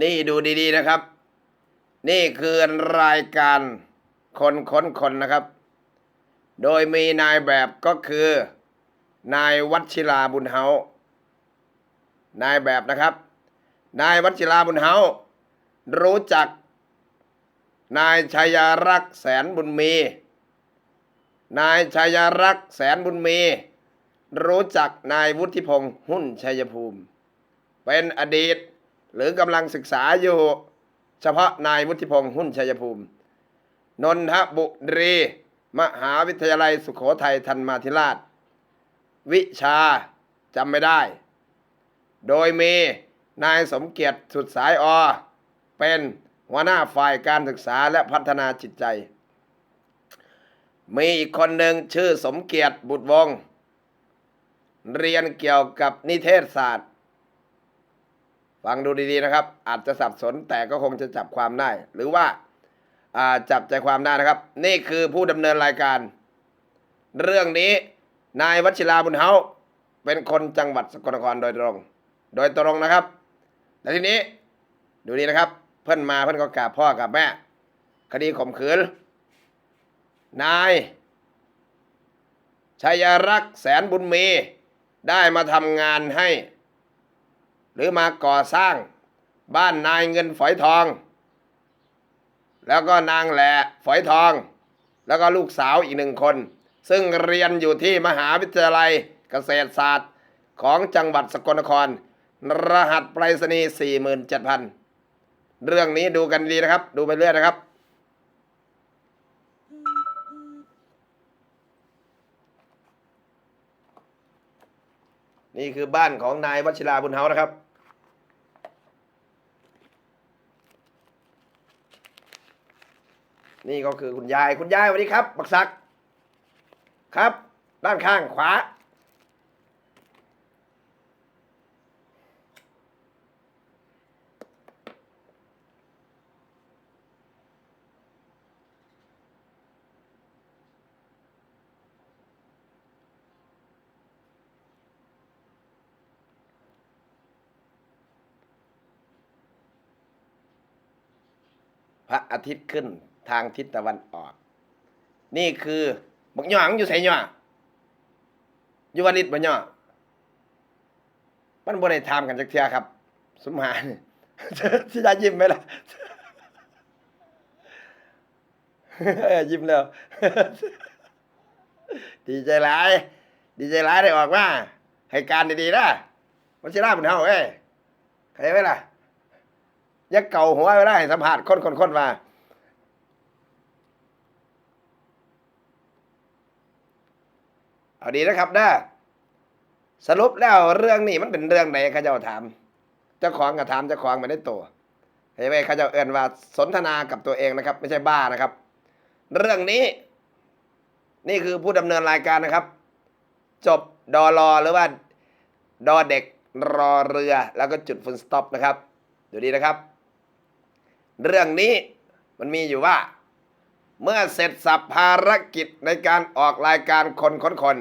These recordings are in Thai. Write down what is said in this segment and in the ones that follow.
นี่ดูดีๆนะครับ นี่คือรายการคนค้นคนนะครับ โดยมีนายแบบก็คือ นายวัชิราบุญเฮานายแบบนะครับ นายวัชิราบุญเฮารู้จัก นายชายรักษ์แสนบุญมี นายชายรักษ์แสนบุญมี รู้จักนายวุฒิพงษ์หุ้นชัยภูมิ เป็นอดีต หรือกำลังศึกษาอยู่ เฉพาะนายวุฒิพงษ์หุ้นชัยภูมิ นนทบุรี มหาวิทยาลัยสุโขทัยธันมาธิราช วิชาจำไม่ได้ โดยมีนายสมเกียรติสุดสายอ เป็นหัวหน้าฝ่ายการศึกษาและพัฒนาจิตใจ มีอีกคนหนึ่งชื่อสมเกียรติบุตรวงศ์เรียนเกี่ยวกับนิเทศศาสตร์ ฟังดูดีๆนะครับ อาจจะสับสนแต่ก็คงจะจับความได้ หรือว่าอาจับใจความได้นะครับ นี่คือผู้ดำเนินรายการ เรื่องนี้นายวัชิราบุญเฮาเป็นคนจังหวัดสกลนครโดยตรง โดยตรงนะครับและทีนี้ดูดีนะครับ เพื่อนมาเพื่อนก็กราบพ่อกราบแม่ คดีข่มขืนนายชัยรักษ์แสนบุญมีได้มาทำงานให้ หรือมาก่อสร้างบ้านนายเงินฝอยทอง แล้วก็นางแหล่ฝอยทอง แล้วก็ลูกสาวอีกหนึ่งคน ซึ่งเรียนอยู่ที่มหาวิทยาลัยเกษตรศาสตร์ของจังหวัดสกลนคร รหัสไปรษณีย์47,000 เรื่องนี้ดูกันดีนะครับ ดูไปเรื่อยนะครับนี่คือบ้านของนายวชิราบุญเฮานะครับ นี่ก็คือคุณยายคุณยายสวัสดีครับบักซัก ครับ ด้านข้างขวา พระอาทิตย์ขึ้น ทางทิศตะวันออก นี่คือบักหยองอยู่ไสหย่ออยู่วาริตบ่หย่อมันบ่ได้ถามกันจักเทื่อครับ สมหารที่จะยิ้มไหมล่ะยิ้มแล้ว ดีใจหลาย ดีใจหลายได้ออกมาให้การดีๆนะมันสิลาบุญเฮาเอ้ยเข้าใจไหมล่ะอยักเก่าหัวไว้ได้สัมผัสคนคนคนมา เอาดีนะครับนะสรุปแล้วเรื่องนี้มันเป็นเรื่องไหนข้าเจ้าถาม เจ้าของกับถามเจ้าของไม่ได้ตัวเห็นไหมข้าเจ้าเอินว่าสนทนากับตัวเองนะครับ ไม่ใช่บ้านะครับ เรื่องนี้ นี่คือผู้ดำเนินรายการนะครับ จบดอรอหรือว่าดอเด็กรอเรือ แล้วก็จุดฟุนสต็อปนะครับดูดีนะครับ เรื่องนี้มันมีอยู่ว่า เมื่อเสร็จสับภารกิจในการออกรายการคนคนคน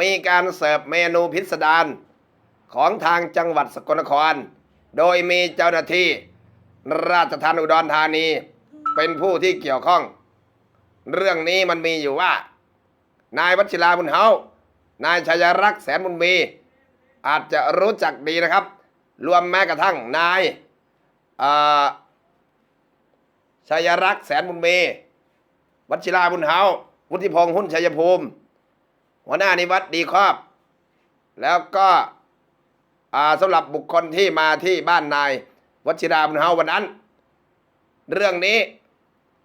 มีการเสิร์ฟเมนูพิสดารของทางจังหวัดสกลนคร โดยมีเจ้าหน้าที่ราชทัณฑ์อุดรธานี เป็นผู้ที่เกี่ยวข้อง เรื่องนี้มันมีอยู่ว่า นายวัชิราบุญเฮานายชายรักษ์แสนบุญมีอาจจะรู้จักดีนะครับ รวมแม้กระทั่งนายอ่าชัยรักษ์แสนบุญเมวัชิราบุญเฮาวุฒิพงษ์หุ้นชัยภูมิ หัวหน้านิวัตดีครอบ แล้วก็สำหรับบุคคลที่มาที่บ้านนายวัชิราบุญเฮาวันนั้น เรื่องนี้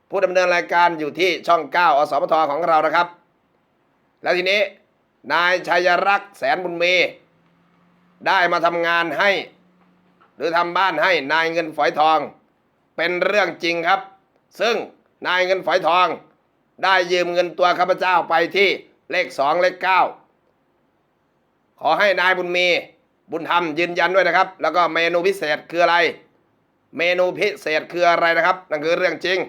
ผู้ดำเนินรายการอยู่ที่ช่อง 9 อสมทของเรานะครับ แล้วทีนี้นายชัยรักษ์แสนบุญเมได้มาทำงานให้ หรือทำบ้านให้นายเงินฝอยทอง เป็นเรื่องจริงครับ ซึ่งนายเงินฝอยทอง ได้ยืมเงินตัวข้าพเจ้าไปที่ เลขสองเลขเก้าขอให้นายบุญมีบุญธรรมยืนยันด้วยนะครับ แล้วก็เมนูพิเศษคืออะไร เมนูพิเศษคืออะไรนะครับ นั่นคือเรื่องจริง